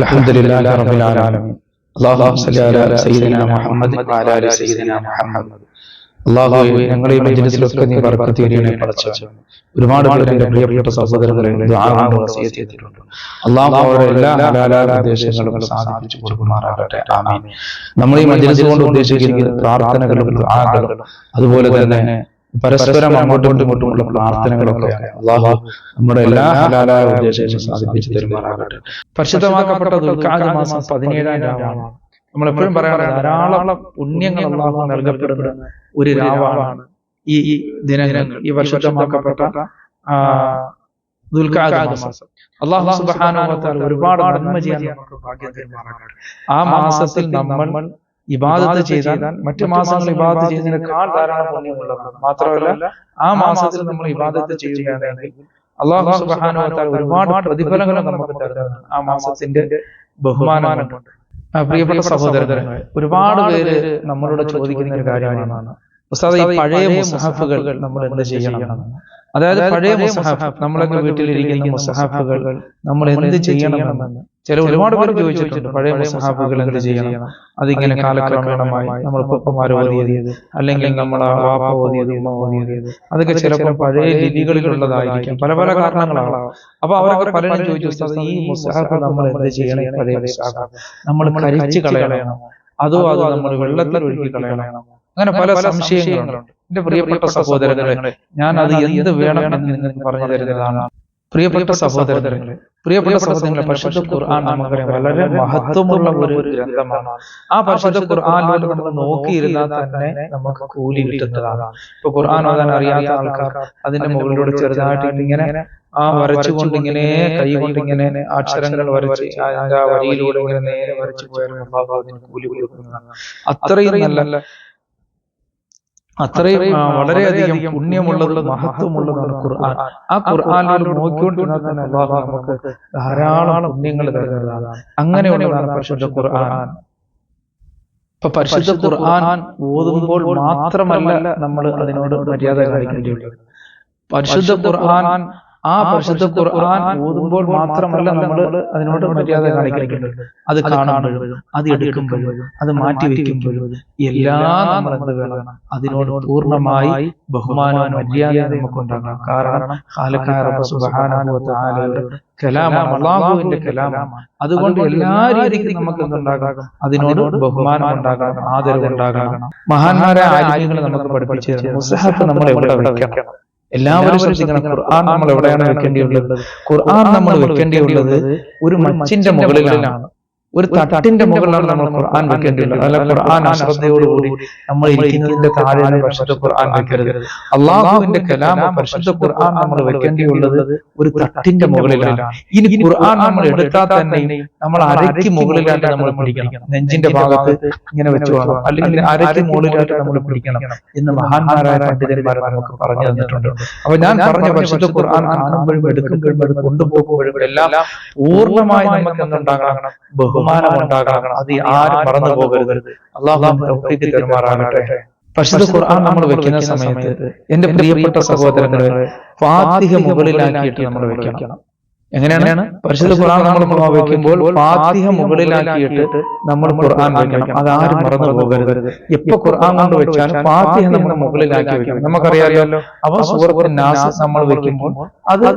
الحمد لله رب العالمين اللهم صل على سيدنا محمد وعلى ال سيدنا محمد അള്ളാഹുവെ ഞങ്ങളെ ഈ മജ്ലിസിലൊക്കെ നീ ബർക്കത്ത് ചെയ്യണേ പടച്ചവൻ ഒരുപാട് പേര് എന്റെ പ്രിയപ്പെട്ട സഹോദരങ്ങളെ ദുആ കൊണ്ട് വസിയത്ത് ചെയ്തിട്ടുണ്ട് അള്ളാഹു അവരുടെ എല്ലാ ഹലാലായ ഉദ്ദേശങ്ങളും സാധിപ്പിച്ചു കൊടുക്കുമാറാകട്ടെ ആമീൻ നമ്മൾ ഈ മജ്ലിസ് കൊണ്ട് ഉദ്ദേശിക്കുന്നത് പ്രാർത്ഥനകളും ദുആകളും അതുപോലെ തന്നെ പരസ്പരം അങ്ങോട്ടും ഇങ്ങോട്ടുമുള്ള പ്രാർത്ഥനകളൊക്കെ അള്ളാഹു നമ്മുടെ എല്ലാ ഹലാലായ ഉദ്ദേശങ്ങളും സാധിപ്പിച്ചു തരുമാറാകട്ടെ. പരിശുദ്ധമാക്കപ്പെട്ട ദുൽഖാദ് മാസം പതിനേഴാം രാവാണ്. നമ്മൾ എപ്പോഴും പറയാറുണ്ട് ധാരാളം പുണ്യങ്ങൾ അള്ളാഹു നൽകപ്പെടുന്ന ഒരു രാവാണ്. ഈ ദിനങ്ങൾ ഈ വർഷമാക്കപ്പെട്ട ആ മാസം. അള്ളാഹു ഒരുപാട് നന്മ ചെയ്യാൻ നമുക്ക് ഭാഗ്യം തരുമാറാകട്ടെ. ആ മാസത്തിൽ നമ്മൾ ഇബാദത്ത് ചെയ്താൽ മറ്റു മാസങ്ങൾ ഇബാദത്ത് ചെയ്യുന്നതിനേക്കാൾ ധാരാളം പുണ്യമുള്ളതാണ് മാത്രമല്ല ആ മാസത്തിൽ നമ്മൾ ഇബാദത്ത് ചെയ്യുകയാണെങ്കിൽ അള്ളാഹു തആല ഒരുപാട് പ്രതിഫലങ്ങൾ നമുക്ക് തരുന്നതാണ് ആ മാസത്തിന്റെ ബഹുമാനമുണ്ട് പ്രിയപ്പെട്ട സഹോദരങ്ങളെ ഒരുപാട് പേര് നമ്മളോട് ചോദിക്കുന്ന ഒരു കാര്യമാണ്. ഉസ്താദ് ഈ പഴയ മുസഹഫുകൾ നമ്മൾ എന്ത് ചെയ്യണം? അതായത് പഴയ മുസഹഫ് നമ്മളൊക്കെ വീട്ടിലിരിക്കുന്ന മുസഹഫുകൾ നമ്മൾ എന്ത് ചെയ്യണമെന്ന് ചില ഒരുപാട് പേര് ചോദിച്ചിട്ടുണ്ട് പഴയ സഹാബുകൾ എന്ത് ചെയ്യണം? അതിങ്ങനെ കാലക്രമേണമായി നമ്മൾ ഉപ്പമാർ ഓതിയത് അല്ലെങ്കിൽ നമ്മൾ വാപ്പ ഓതിയത് ഉമ്മ ഓതിയത്. അതൊക്കെ ചിലപ്പോൾ പഴയ രീതികളിലുള്ളതായിരിക്കും. പല പല കാരണങ്ങളാണ് അപ്പൊ അവരൊക്കെ പലരും ചോദിച്ചു ഈ മുസഹഫ് നമ്മൾ എന്ത് ചെയ്യണം? പഴയ നമ്മൾ കരിച്ചു കളയണം? അതോ അതോ നമ്മൾ വെള്ളത്തിൽ ഒഴുകി കളയണം. അങ്ങനെ പല സംശയങ്ങളുണ്ട്. എന്റെ പ്രിയപ്പെട്ട സഹോദരങ്ങളെ ഞാൻ അത് എന്ത് വേണമെന്ന് നിങ്ങൾക്ക് പറഞ്ഞു തരുന്നതാണ്. പ്രിയപ്പെട്ട സഹോദരങ്ങളെ പ്രിയപ്പെട്ട സഹോദരങ്ങളെ പരിശുദ്ധ ഖുർആൻ നമുക്കറിയാം വളരെ മഹത്വമുള്ള ഒരു ഗ്രന്ഥമാണ്. ആ പരിശുദ്ധ ഖുർആാനിലൂടെ നമ്മൾ നോക്കിയിരുന്നാൽ തന്നെ നമുക്ക് കൂലി കിട്ടുന്നതാണ്. ഇപ്പൊ ഖുർആൻ ഓതാൻ അറിയാത്ത ആൾക്കാർ അതിന്റെ മുകളിലൂടെ ചെറുതായിട്ട് ഇങ്ങനെ ആ വരച്ചുകൊണ്ട് ഇങ്ങനെ കൈ കൊണ്ട് ഇങ്ങനെ അക്ഷരങ്ങൾ വരച്ച് ആ വരിയിലൂടെ ഇങ്ങനെ നേരെ വരച്ചു പോയാൽ കൂലി കൊടുക്കുന്നതാണ്. അത്രയും നല്ല അത്രയും വളരെയധികം പുണ്യമുള്ളതും മഹത്വമുള്ളതാണ് ഖുർആൻ. ആ ഖുർആനിലൂടെ നോക്കിക്കൊണ്ടിരുന്നാൽ തന്നെ അള്ളാഹു നമുക്ക് ധാരാളം പുണ്യങ്ങൾ തരുന്നതാണ്. അങ്ങനെയുള്ളതാണ് പരിശുദ്ധ ഖുർആൻ. ഇപ്പൊ പരിശുദ്ധ ഖുർആൻ ഓതുമ്പോൾ മാത്രമല്ല നമ്മൾ അതിനോട് മര്യാദ കാണിക്കേണ്ടിയുള്ളത് പരിശുദ്ധ ഖുർആൻ ആ പരിശുദ്ധ ഖുർആൻ ഓതുമ്പോൾ മാത്രമല്ല നമ്മൾ അതിനോട് മര്യാദ കാണിക്കേണ്ടത്. അത് കാണുമ്പോഴും അത് എടുക്കുമ്പോഴും അത് മാറ്റി വെക്കുമ്പോഴും എല്ലാം നമ്മൾ വേണം. അതിനോട് പൂർണമായി ബഹുമാനവും നമുക്ക് നമുക്കുണ്ടാകണം. കാരണം കലാമാണ്. അള്ളാഹുവിന്റെ കലാമാണ്. അതുകൊണ്ട് എല്ലാ രീതിക്കും നമുക്ക് എന്തുണ്ടാകാം? അതിനോട് ബഹുമാനം ഉണ്ടാകണം. ആദരവ് ഉണ്ടാകണം. മഹാന്മാരായ ആരോഗ്യങ്ങൾ നമുക്ക് പഠിപ്പിച്ചു നമ്മൾ എവിടെ വെക്കണം? എല്ലാവരും ശ്രദ്ധിക്കണം. ഖുർആൻ നമ്മൾ എവിടെയാണ് വെക്കേണ്ടിയുള്ളത്? ഖുർആൻ നമ്മൾ വെക്കേണ്ടിയുള്ളത് ഒരു മച്ചിന്റെ മുകളിലാണ്. ഒരു തട്ടിന്റെ മുകളിലാണ് നമ്മൾ ഖുർആൻ വെക്കേണ്ടിയുള്ളത് അല്ല ഖുർആൻ അശ്രദ്ധയോടുകൂടി നമ്മൾ ഇരിക്കുന്നതിന്റെ താഴെയാണ് പരിശുദ്ധ ഖുർആൻ വെക്കരുത് അള്ളാഹുവിന്റെ കലാമ പരിശുദ്ധ ഖുർആൻ നമ്മൾ വെക്കേണ്ടിയുള്ളത് ഒരു തട്ടിന്റെ മുകളിലാണ്. ഇനി ഖുർആൻ നമ്മൾ എടുത്താൽ തന്നെ നമ്മൾ അരയ്ക്ക് മുകളിലായിട്ട് നമ്മൾ പിടിക്കണം. നെഞ്ചിന്റെ ഭാഗത്ത് ഇങ്ങനെ വെച്ചു വേണം അല്ലെങ്കിൽ അരയ്ക്ക് മുകളിലായിട്ട് നമ്മൾ പിടിക്കണം. എന്ന് മഹാന്മാരായ പണ്ഡിതന്മാർ നമുക്ക് പറഞ്ഞു തന്നിട്ടുണ്ട് അപ്പൊ ഞാൻ പറഞ്ഞ പരിശുദ്ധ ഖുർആൻ കാണുമ്പോഴും എടുക്കുമ്പോഴും കൊണ്ടുപോകുമ്പോഴും എല്ലാം പൂർണമായി നമുക്ക് എന്തുണ്ടാകണം ബഹുമാനം ഉണ്ടാകണം അത് ആരും മറന്നു പോകരുത്. അള്ളാഹു തരുമാറാകട്ടെ. പരിശുദ്ധ ഖുർആൻ നമ്മൾ വെക്കുന്ന സമയത്ത് എന്റെ പ്രിയപ്പെട്ട സഹോദരങ്ങളെ ഫാത്തിഹ മുകളിലാക്കിയിട്ട് നമ്മൾ വെക്കണം. എങ്ങനെയാണ്? പരിശുദ്ധ ഖുർആൻ നമ്മൾ വെക്കുമ്പോൾ ഫാത്തിഹ മുകളിലാക്കിയിട്ട് നമ്മൾ ഖുർആൻ വെക്കണം. അത് ആരും മറന്നു പോകരുത്. എപ്പോ ഖുർആൻ കൊണ്ട് വെച്ചാലും ഫാത്തിഹ നമ്മൾ മുകളിലാക്കി വെക്കണം നമുക്കറിയാമല്ലോ. അവ സൂറത്ത് നാസ് നമ്മൾ വെക്കുമ്പോൾ അത്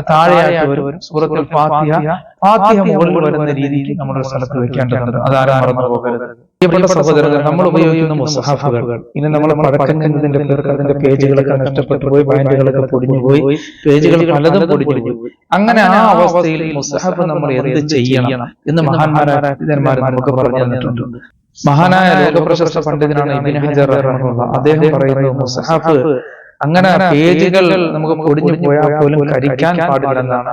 താഴെയായിട്ട് വരും. സൂറത്തുൽ ഫാത്തിഹ. ഫാത്തിഹ. മുകളിൽ വരുന്ന നമ്മൾ ഒരു സ്ഥലത്ത് വെക്കേണ്ടതുണ്ട്. അതാരും മറന്നു പോകരുത്. പ്രിയപ്പെട്ട സഹോദരങ്ങൾ നമ്മൾ ഉപയോഗിക്കുന്ന മുസഹഫുകൾ ഇനി നമ്മൾ പഴക്കം ചെന്നതിന്റെ പേർക്ക് അതിന്റെ പേജുകളൊക്കെ നഷ്ടപ്പെട്ടു പോയി ബാൻഡുകളൊക്കെ പൊടിഞ്ഞു പോയി പേജുകൾ പലതും പൊടിഞ്ഞു പോയി. അങ്ങനെ ആ അവസ്ഥയിൽ മുസഹഫ് നമ്മൾ എന്ത് ചെയ്യണം എന്ന് മഹാന്മാരായ നമുക്ക് പറഞ്ഞു തന്നിട്ടുണ്ട്. മഹാനായ ലോകപ്രശസ്ത പണ്ഡിതനാണ് ഇബിൻ ഹജർ. അദ്ദേഹം പറയുന്നത് മുസഹഫ് അങ്ങനെ പേജുകൾ നമുക്ക് പൊടിഞ്ഞു പോയാൽ പോലും കരിക്കാൻ പാടില്ലെന്നാണ്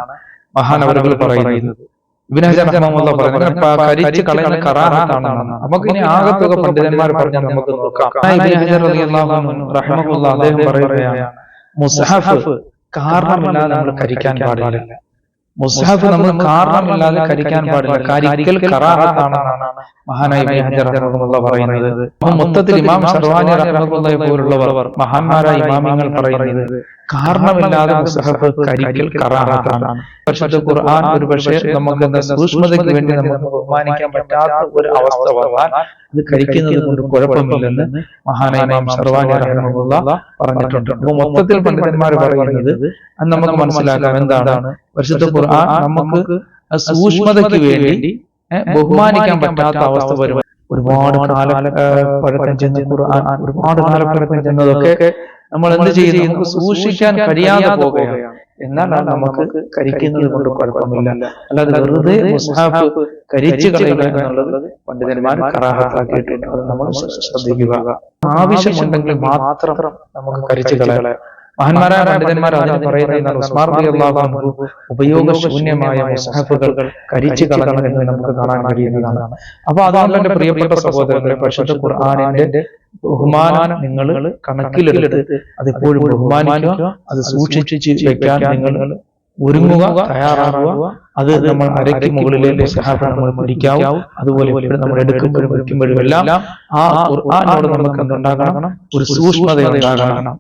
മഹാനവറുകൾ പറയുന്നത്. ഇബ്നു ഹജർ റഹ്മത്തുള്ളാഹ് പറയുന്നത് കരിച്ച് കളയുന്ന കറാഹത്താണെന്നാണ് നമുക്ക് ഇനി ആകത്തുക പണ്ഡിതന്മാർ പറഞ്ഞാൽ നമുക്ക് നോക്കാം. അദ്ദേഹം പറയുകയാണ്. മുസഹഫ് കാരണമില്ലാതെ നമ്മൾ കരിക്കാൻ പാടില്ല. മുസ്ഹാഫ് നമ്മൾ കാരണമില്ലാതെ കരിക്കാൻ പാടില്ല. കരിക്കൽ കറാഹത്താണെന്നാണ് മഹാനായ റഹ്മത്തുള്ളാഹി പറയുന്നത്. അപ്പൊ മൊത്തത്തിൽ ഇമാം സർവാനി റഹ്മത്തുള്ളാഹി പോലുള്ളവർ മഹാന്മാരായ ഇമാമിങ്ങൾ പറയുന്നത് കാരണമില്ലാതെ മുസ്ഹഫ് കരിക്കൽ കറാഹത്താണ് പരിശുദ്ധ ഖുർആൻ ഒരു പക്ഷേ നമുക്ക് സൂക്ഷ്മതയ്ക്ക് വേണ്ടി നമുക്ക് ബഹുമാനിക്കാൻ പറ്റാത്ത ഒരു അവസ്ഥ അത് കഴിക്കുന്നത് കൊണ്ട് കുഴപ്പമില്ലെന്ന് മഹാനായ പറഞ്ഞിട്ടുണ്ട്. അപ്പൊ മൊത്തത്തിൽ പണ്ഡിതന്മാർ പറയുന്നത് അത് നമുക്ക് മനസ്സിലാക്കാം എന്താണ്? പരിശുദ്ധ നമുക്ക് സൂക്ഷ്മതയ്ക്ക് വേണ്ടി ബഹുമാനിക്കാൻ പറ്റാത്ത അവസ്ഥ വരും ഒരുപാട് പഴക്കം ചെന്ന് ഒരുപാട് കാലപ്പഴക്കം ചെന്നതൊക്കെ നമ്മൾ എന്ത് ചെയ്യുന്നു? നമുക്ക് സൂക്ഷിക്കാൻ കഴിയാതെ പോകുകയാണ് എന്നാൽ അത് നമുക്ക് കരിക്കുന്നത് കൊണ്ട് കുഴപ്പമില്ല. അല്ലാതെ വെറുതെ കരിച്ചു കളയുക എന്നുള്ളത് പണ്ഡിതന്മാർ കറാഹത്താക്കിയിട്ടുണ്ട്. അത് നമ്മൾ ശ്രദ്ധിക്കുക. ആവശ്യമുണ്ടെങ്കിൽ മാത്രം നമുക്ക് കരിച്ചു കളയാം. മഹാന്മാരായ പണ്ഡിതന്മാർ അതിന് പറയുന്നത് ഉപയോഗശൂന്യമായ മുസ്ഹഫുകൾ കരിച്ചു കളയണം എന്ന് നമുക്ക് കാണാൻ കഴിയുന്നതാണ്. അപ്പൊ അതാണ് എന്റെ പ്രിയപ്പെട്ട സഹോദരങ്ങളെ പരിശുദ്ധ ഖുർആാനിന്റെ ബഹുമാനം നിങ്ങൾ കണക്കിലെടുത്ത് അതെപ്പോഴും ബഹുമാനിക്കുക അത് സൂക്ഷിച്ച് വെക്കാൻ നിങ്ങൾ ഒരുങ്ങുക തയ്യാറാകുക. അത് നമ്മൾ അരയ്ക്ക് മുകളിലെ മുസ്ഹഫ് നമ്മൾ പിടിക്കാവും. അതുപോലെ നമ്മൾ എടുക്കുമ്പോഴും വയ്ക്കുമ്പോഴും എല്ലാം ആ ഖുർആാനോട് നമുക്ക് എന്തുണ്ടാകണം? ഒരു സൂക്ഷ്മത ഉണ്ടാകണം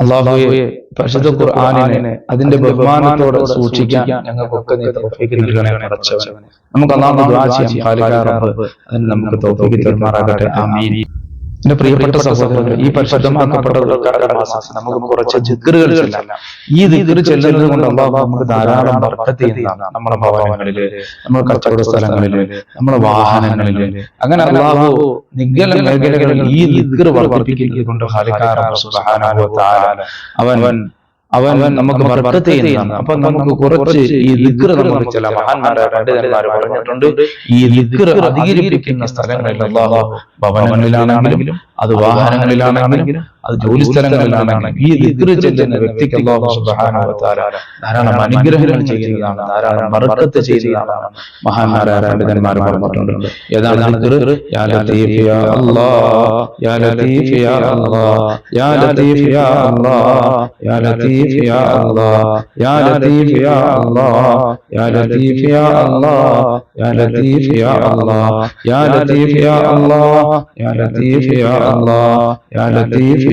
അള്ളാഹുവെ പരിശുദ്ധ ഖുർആാനിനെ അതിന്റെ ബഹുമാനത്തോടെ സൂക്ഷിക്കാൻ ഞങ്ങൾക്കൊക്കെ നീ തൗഫീഖ് നൽകണേ പടച്ചവനെ നമുക്ക് അള്ളാഹു ദുആ ചെയ്യാം. റബ്ബ്. അതിന് നമുക്ക് തരുമാറാകട്ടെ. ആമീൻ. എന്റെ പ്രിയപ്പെട്ട സഹോദരങ്ങൾ ഈ പരിശുദ്ധമാക്കപ്പെട്ട നമുക്ക് കുറച്ച് ജിക്റുകൾ ചൊല്ലാം. ഈ ദിക്ർ ചെല്ലുന്നത് കൊണ്ട് നമുക്ക് ധാരാളം ചെയ്യുന്നതാണ്. നമ്മുടെ ഭവനങ്ങളിൽ നമ്മുടെ കച്ചവട സ്ഥലങ്ങളിൽ നമ്മുടെ വാഹനങ്ങളിൽ. അങ്ങനെ അള്ളാഹു നിഗല മേഖലകളിൽ ഈ ദിക്ർ വർദ്ധിപ്പിക്കുന്നത് കൊണ്ട് തആല അവൻ അവൻ നമുക്ക് ബർക്കത്ത് ചെയ്യുന്നതാണ് അപ്പൊ നമുക്ക് കുറച്ച് ഈ ദിക്ർ നമുക്ക് ചില മഹാന്മാരായ പണ്ഡിതന്മാർ പറഞ്ഞിട്ടുണ്ട്. ഈ ദിക്ർ അധികരിപ്പിക്കുന്ന സ്ഥലങ്ങളിൽ ഭവനങ്ങളിലാണെങ്കിലും അത് വാഹനങ്ങളിലാണെങ്കിലും അത് ജോലി സ്ഥലങ്ങളിലാണ് ഈ ദിക്ര ചെല്ലുന്ന വ്യക്തിക്ക് അള്ളാഹു ധാരാളം അനുഗ്രഹങ്ങൾ ചെയ്യുന്നതാണ് ധാരാളം മറക്കത്ത് ചെയ്യുന്നതാണ് മഹാന്മാരായ പണ്ഡിതന്മാർ പറഞ്ഞിട്ടുണ്ട് ഏതാണ് ദിക്ർ യാ ലതീഫ് യാ അല്ലാഹ് യാ ലതീഫ് യാ അല്ലാഹ് യാ ലതീഫ് യാ അല്ലാഹ് യാ ലതീഫ് യാ അല്ലാഹ് യാ ലതീഫ് യാ അല്ലാഹ് യാ ലതീഫ് യാ അല്ലാഹ് യാ ലതീഫ് യാ അല്ലാഹ് യാ ലത്തീഫ് യാ അല്ലാഹ് യാ ലത്തീഫ് യാ അല്ലാഹ് യാ ലത്തീഫ്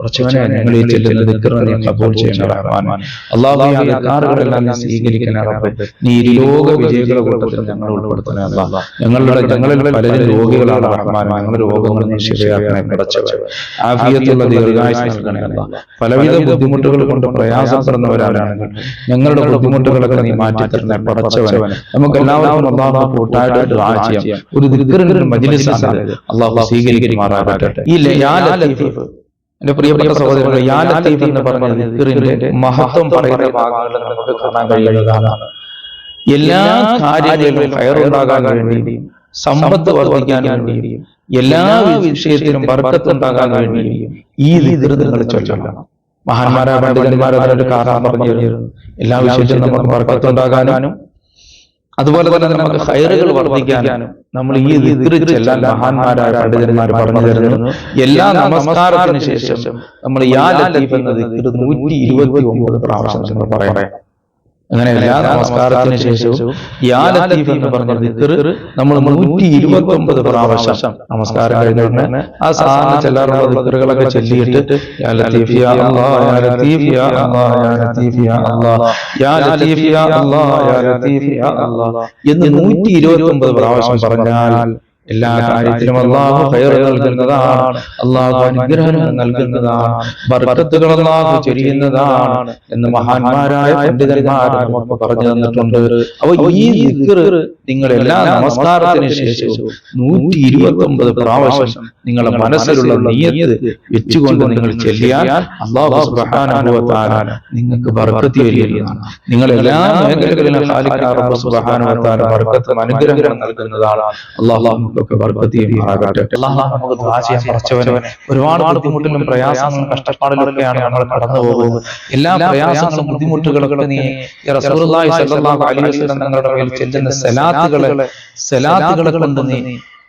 കുറച്ചവനെ ഞങ്ങൾ ഈ ചെല്ലുന്ന ചെയ്യണ റഹ്മാൻ അള്ളാഹു ഈ അധികാറുകളെല്ലാം നീ സ്വീകരിക്കണ റബ്ബ്. നീ വിജയികളുടെ കൂട്ടത്തിൽ ഞങ്ങൾ ഉൾപ്പെടുത്തണേ അല്ലാ ഞങ്ങളുടെ ഞങ്ങളിൽ പലരും രോഗികളാണ് റഹ്മാൻ ഞങ്ങളുടെ രോഗങ്ങൾ നീ ശരിയാക്കണേ ആഫിയത്തുള്ള ദീർഘായുസ് നൽകണേ അല്ലാ പലവിധ ബുദ്ധിമുട്ടുകൾ കൊണ്ട് പ്രയാസപ്പെടുന്നവരാണെങ്കിൽ ഞങ്ങളുടെ ബുദ്ധിമുട്ടുകളൊക്കെ നീ മാറ്റി തരണേ പടച്ചവൻ നമുക്ക് എല്ലാവർക്കും അള്ളാഹു കൂട്ടായിട്ട് ദുആ ചെയ്യാം ഒരു ദിക്റിന്റെ മജ്ലിസ് അള്ളാഹു സ്വീകരിക്കുമാറാകട്ടെ ഈ ലത്തീഫ് എന്റെ പ്രിയപ്പെട്ട സഹോദരങ്ങൾ യാ ലത്തീഫ് എന്ന് പറഞ്ഞ മഹത്വം പറയുന്ന ഭാഗങ്ങളിൽ നമുക്ക് കാണാൻ കഴിയുന്നതാണ്. എല്ലാ കാര്യങ്ങളിലും ഫയറുണ്ടാകാൻ വേണ്ടിയും സമ്പത്ത് വർദ്ധിക്കാൻ വേണ്ടിയും എല്ലാ വിഷയത്തിലും ബർക്കത്തുണ്ടാകാൻ വേണ്ടിയും ഈ ദിക്ർ നിങ്ങൾ ചൊല്ലണം. മഹാന്മാരായ പണ്ഡിതന്മാർ അതിനൊരു കാരണം പറഞ്ഞു എല്ലാ വിഷയത്തിലും നമുക്ക് ബർക്കത്തുണ്ടാകാനും അതുപോലെ തന്നെ നമുക്ക് ഹൈറുകൾ വർദ്ധിക്കാനും നമ്മൾ ഈ ചെല്ലാൻ മഹാന്മാരായ പണ്ഡിതന്മാർ പറഞ്ഞു തരുന്നു. എല്ലാ നമസ്കാരത്തിന് ശേഷം നമ്മൾ യാ ലത്തീഫ് എന്ന നൂറ്റി ഇരുപത്തി ഒമ്പത് പ്രാവശ്യം നമ്മൾ പറയണേ. അങ്ങനെ എല്ലാ നമസ്കാരത്തിന് ശേഷവും യാ ലത്തീഫ് എന്ന് പറഞ്ഞ നമ്മൾ നൂറ്റി ഇരുപത്തി ഒമ്പത് പ്രാവശ്യം നമസ്കാരം കഴിഞ്ഞ ആ സാധാരണ ചെല്ലാറുള്ള ദിക്കറുകളൊക്കെ ചൊല്ലിയിട്ട് യാ ലത്തീഫ് യാ അല്ലാഹ് യാ ലത്തീഫ് യാ അല്ലാഹ് യാ ലത്തീഫ് യാ അല്ലാഹ് യാ ലത്തീഫ് യാ അല്ലാഹ് യാ ലത്തീഫ് യാ അല്ലാഹ് എന്ന് നൂറ്റി ഇരുപത്തി ഒമ്പത് പ്രാവശ്യം പറഞ്ഞാൽ എല്ലാ കാര്യത്തിലും അള്ളാഹു കയറി നൽകുന്നതാണ്. അള്ളാഹു അനുഗ്രഹം നൽകുന്നതാണ്. ബർക്കത്തുകൾ അള്ളാഹു ചൊരിയുന്നതാണ് എന്ന് മഹാന്മാരായ പണ്ഡിതന്മാർ നമുക്ക് പറഞ്ഞു തന്നിട്ടുണ്ട്. അപ്പൊ ഈ നിങ്ങൾ എല്ലാ നമസ്കാരത്തിന് ശേഷവും നൂറ്റി ഇരുപത്തി ഒമ്പത് പ്രാവശ്യം നിങ്ങളുടെ മനസ്സിലുള്ള നീയത്ത് വെച്ചുകൊണ്ട് നിങ്ങൾ ചെല്ലിയാൽ അള്ളാഹു നിങ്ങൾക്ക് ബർക്കത്ത് വരികയാണ് നിങ്ങൾ എല്ലാ മേഖലകളിലും അനുഗ്രഹം ബർക്കത്തും നൽകുന്നതാണ്. അള്ളാഹു അള്ളാഹു നമുക്ക് ചെയ്യാൻ പടച്ചവനെ ഒരുപാട് ബുദ്ധിമുട്ടിലും പ്രയാസങ്ങളും കഷ്ടപ്പാടിലൊക്കെയാണ് ഞങ്ങൾ കടന്നു പോകുന്നത്. എല്ലാ പ്രയാസങ്ങളും ബുദ്ധിമുട്ടുകളൊക്കെ നീ ഈ റസൂലുള്ളാഹി സ്വല്ലല്ലാഹു അലൈഹി വസല്ലം തങ്ങളുടെ മേൽ ചെല്ലുന്ന സലാത്തുകളെ സലാത്തുകളെ കൊണ്ട് നീ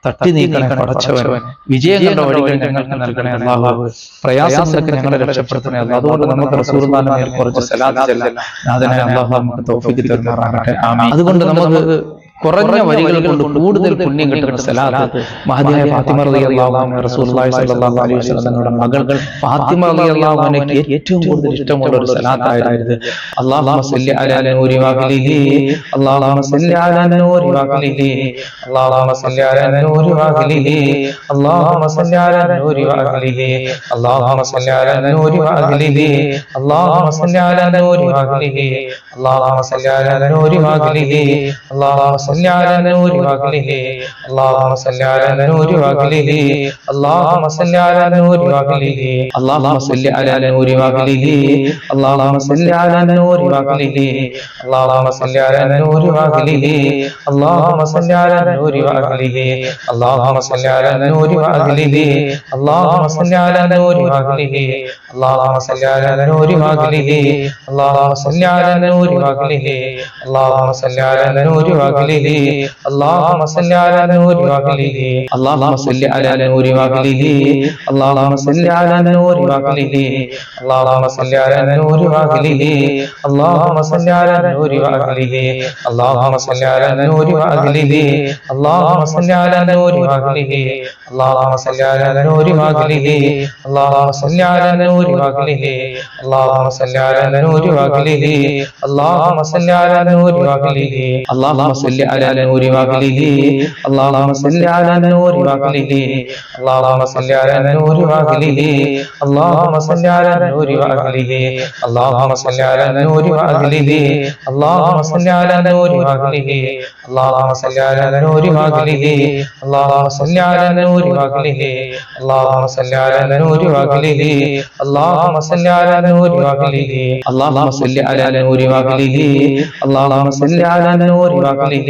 തട്ടി നീക്കണേ പടച്ചവൻ വിജയം കണ്ട വഴികൾ ഞങ്ങൾക്ക് നൽകണേ അല്ലാഹു പ്രയാസങ്ങളൊക്കെ ഞങ്ങളെ രക്ഷപ്പെടുത്തണേ അതുകൊണ്ട് നമുക്ക് റസൂലുള്ളാഹിന്റെ കുറച്ച് സലാത്ത് ചെല്ലാൻ നാഥനെ അല്ലാഹു നമുക്ക് തൗഫീഖ് തരുമാറാകട്ടെ. ആമീൻ. അതുകൊണ്ട് നമുക്ക് കുറഞ്ഞ വരികൾ കൊണ്ട് കൂടുതൽ പുണ്യം കിട്ടുന്ന സലാത്ത് മഹദിയായ ഫാത്തിമ റളിയല്ലാഹു അൻഹ റസൂലുള്ളാഹി സ്വല്ലല്ലാഹു അലൈഹി വസല്ലം തങ്ങളുടെ മകൾ ഫാത്തിമ റളിയല്ലാഹു അൻഹയ്ക്ക് ഏറ്റവും കൂടുതൽ ഇഷ്ടമുള്ള ഒരു സലാത്തായിരുന്നു അല്ലാഹുമ്മ സല്ലി അലാ നൂരി വഅലിഹി അല്ലാഹുമ്മ സല്ലി അലാ നൂരി വഅലിഹി അല്ലാഹുമ്മ സല്ലി അലാ നൂരി വഅലിഹി അല്ലാഹുമ്മ സല്ലി അലാ നൂരി വഅലിഹി അല്ലാഹുമ്മ സല്ലി അലാ നൂരി വഅലിഹി അല്ലാഹുമ്മ സല്ലി അലാ നൂരി വഅലിഹി അല്ലാഹുമ്മ സല്ലി അലാ നൂരി വഅലിഹി അല്ലാഹുമ്മ صل على نور وأهله اللهم صل على نور وأهله اللهم صل على نور وأهله اللهم صل على نور وأهله اللهم صل على نور وأهله اللهم صل على نور وأهله اللهم صل على نور وأهله اللهم صل على نور وأهله اللهم صل على نور وأهله اللهم صل على نور وأهله اللهم صل على نور وأهله اللهم صل على نور وأهله اللهم صل على نور وأهله اللهم صل على نور وأهله اللهم صل على نور وأهله اللهم صل على نور وأهله اللهم صل على نور وأهله اللهم صل على نور وأهله اللهم صل على نور وأهله اللهم صل على نور وأهله اللهم صل على نور وأهله اللهم صل على نور وأهله اللهم صل على نور وأهله اللهم صل على نور وأهله اللهم صل على نور وأهله اللهم صل على نور وأهله اللهم صل على نور وأهله اللهم صل على نور وأهله اللهم صل على نور وأهله اللهم صل على نور وأهله اللهم صل على نور وأهله اللهم صل على نور وأهله اللهم صل على نور وأهله اللهم صل على نور وأهله اللهم صل على نور وأهله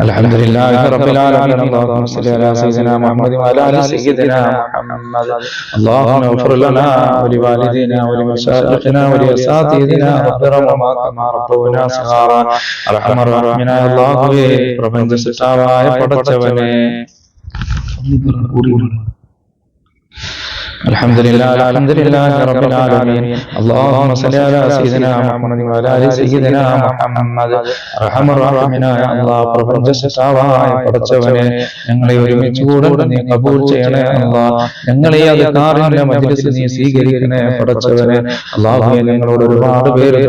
الحمد لله رب العالمين اللهم صل على سيدنا محمد وعلى ال سيدنا محمد اللهم اغفر لنا ولوالدينا ولمشايخنا ولاساتذتنا واحفظهما كما ربونا صغارا ارحم الراحمين അല്ലാഹുവേ പ്രപഞ്ച സൃഷ്ടാവായ പടച്ചവനെ الحمد لله الحمد لله رب العالمين اللهم صل على سيدنا محمد وعلى ال سيدنا മുഹമ്മദ് റഹമറാഹമിനായ അള്ളാഹ് പ്രപഞ്ചശാവായ പഠിച്ചവനെ ഞങ്ങളെ ഒരുമിച്ച് കൂടെ നീ കബൂൽ ചെയ്യണേ അള്ളാഹ് ഞങ്ങളെ അത് കാറിന്റെ മജ്ലിസ് നീ സ്വീകരിക്കണേ പഠിച്ചവനെ. അള്ളാഹു ഞങ്ങളോട് ഒരുപാട് പേര്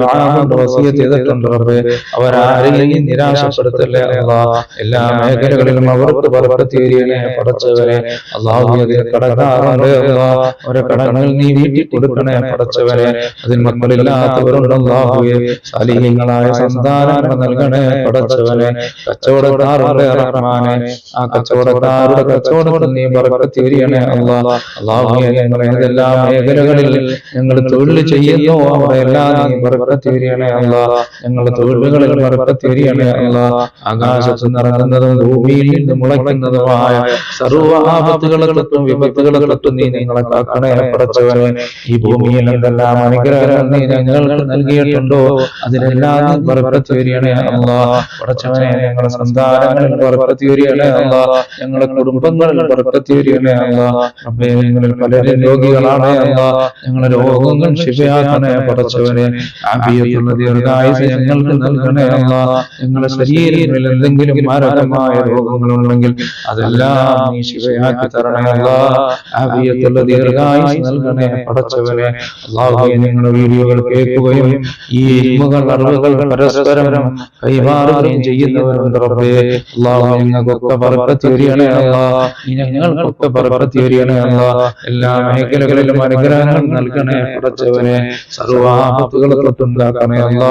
വസീയ ചെയ്തിട്ടുണ്ട് റബ്ബേ. അവരാരെയും നിരാശപ്പെടുത്തല്ലേ അള്ളാഹ്? എല്ലാ മേഖലകളിലും അവർക്ക് പരപ്പത്തി വരികണേ പഠിച്ചവനെ. അള്ളാഹു അതിന് കടക്കാറുണ്ട് അള്ളാഹ് ഓരോ കടങ്ങൾ നീ വീട്ടിൽ കൊടുക്കണേ പടച്ചവനെ. അതിൽ മക്കളില്ലാത്തവരുണ്ട് അല്ലാഹുവേ സാലിഹ്യങ്ങളായ സന്താനങ്ങൾ നൽകണേ പടച്ചവനെ. കച്ചവടക്കാരുടെ റഹ്മാനെ. ആ കച്ചവടക്കാരുടെ കച്ചവടത്തിൽ നീ അല്ലാഹ് അല്ലാഹുവേ ഞങ്ങൾ ഏതെല്ലാം മേഖലകളിൽ ഞങ്ങൾ തൊഴിൽ ചെയ്യുന്നു അവരെല്ലാം നീ ബർക്കത്ത് അള്ളാ ഞങ്ങൾ ഞങ്ങളുടെ തൊഴിലുകളിൽ ബർക്കത്ത് അള്ളാ ആകാശത്ത് നിറങ്ങുന്നതും ഭൂമിയിൽ നിന്ന് മുളയ്ക്കുന്നതുമായ സർവ ആപത്തുകളെ തൊട്ടും വിപത്തുകളെ തൊട്ടും നീ ഞങ്ങളെ കാക്കണേ പടച്ചവനെ ഈ ഭൂമിയിൽ എന്തെല്ലാം അനുഗ്രഹങ്ങൾ നീ ഞങ്ങൾക്ക് നൽകിയിട്ടുണ്ടോ? അതിനെല്ലാം ബർക്കത്ത് ചെയ്യണേ അല്ലാ പടച്ചവനെ ഞങ്ങളുടെ സന്താനങ്ങളിൽ ബർക്കത്ത് ചെയ്യണേ അല്ല ഞങ്ങളുടെ കുടുംബങ്ങളിൽ ബർക്കത്ത് ചെയ്യണേ അല്ല അപ്പേ ഞങ്ങൾ പലരും രോഗികളാണ് അല്ല ഞങ്ങളുടെ രോഗങ്ങൾ ശിവയാക്കണേ പടച്ചവനെ. ആഫിയത്തുള്ള ദീർഘായുസ് ഞങ്ങൾക്ക് നൽകണേ അല്ല ഞങ്ങളുടെ ശരീരങ്ങളിൽ എന്തെങ്കിലും മാരകമായ രോഗങ്ങളുണ്ടെങ്കിൽ അതെല്ലാം നീ ശിവയാക്കി തരണേ അല്ലാ ആഫിയത്തുള്ള ദീർഘായുസ് നൽകണേ പടച്ചവനെ അള്ളാഹുവെ നിങ്ങളുടെ വീഡിയോകൾ കേൾക്കുകയും ഈ ഇൽമുകൾ അറിവുകൾ പരസ്പരം കൈമാറുകയും ചെയ്യുന്നവരുണ്ട് റബ്ബേ. അള്ളാഹു ഞങ്ങൾക്കൊക്കെ ബർക്കത്ത് തരികണേ അല്ലാ ഞങ്ങൾക്കൊക്കെ ബർക്കത്ത് തരികണേ അല്ലാ എല്ലാ മേഖലകളിലും അനുഗ്രഹങ്ങൾ നൽകണേ പടച്ചവനെ. സർവാപത്തുകളെ തൊട്ടുണ്ടാക്കണേ അല്ലാ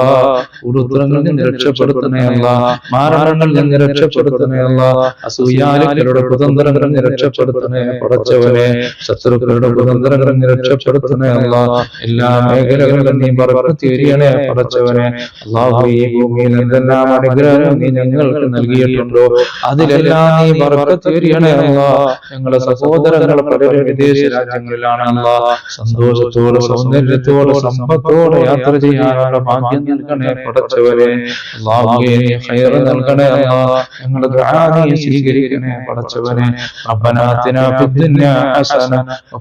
ഉടുത്രങ്ങളിൽ നിന്ന് രക്ഷപ്പെടുത്തണേ അല്ലാ മാരണങ്ങളിൽ നിന്ന് രക്ഷപ്പെടുത്തണേ അല്ലാ അസൂയാലുക്കളുടെ കുതന്ത്രങ്ങളിൽ നിന്ന് രക്ഷപ്പെടുത്തണേ പടച്ചവനെ. ശത്രുക്കളുടെ ശത്രുക്കളുടെ കുതന്ത്രങ്ങളിൽ നിന്ന് രക്ഷപ്പെടുത്തണേ അല്ലാ എല്ലാ മേഖലകളിലും നീ ബർക്കത്ത് എരിയണേ പടച്ചവനെ അള്ളാഹു ഈ ഭൂമിയിൽ എന്തെല്ലാം അനുഗ്രഹം നീ ഞങ്ങൾക്ക് നൽകിയിട്ടുണ്ടോ അതിലെല്ലാം നീ ബർക്കത്ത് എരിയണേ അല്ലാ ഞങ്ങളുടെ സഹോദരങ്ങൾ പലരും വിദേശ രാജ്യങ്ങളിലാണ് അല്ലാ സന്തോഷത്തോടെ സൗന്ദര്യത്തോടെ സമ്പത്തോടെ യാത്ര ചെയ്യാനുള്ള ഭാഗ്യം നൽകണേ പടച്ചവരെ അള്ളാഹുവേ നീ ഖൈർ നൽകണേ അല്ലാ ഞങ്ങളുടെ ദുആ നീ സ്വീകരിക്കണേ പടച്ചവനെ ربنا آتنا في الدنيا حسنة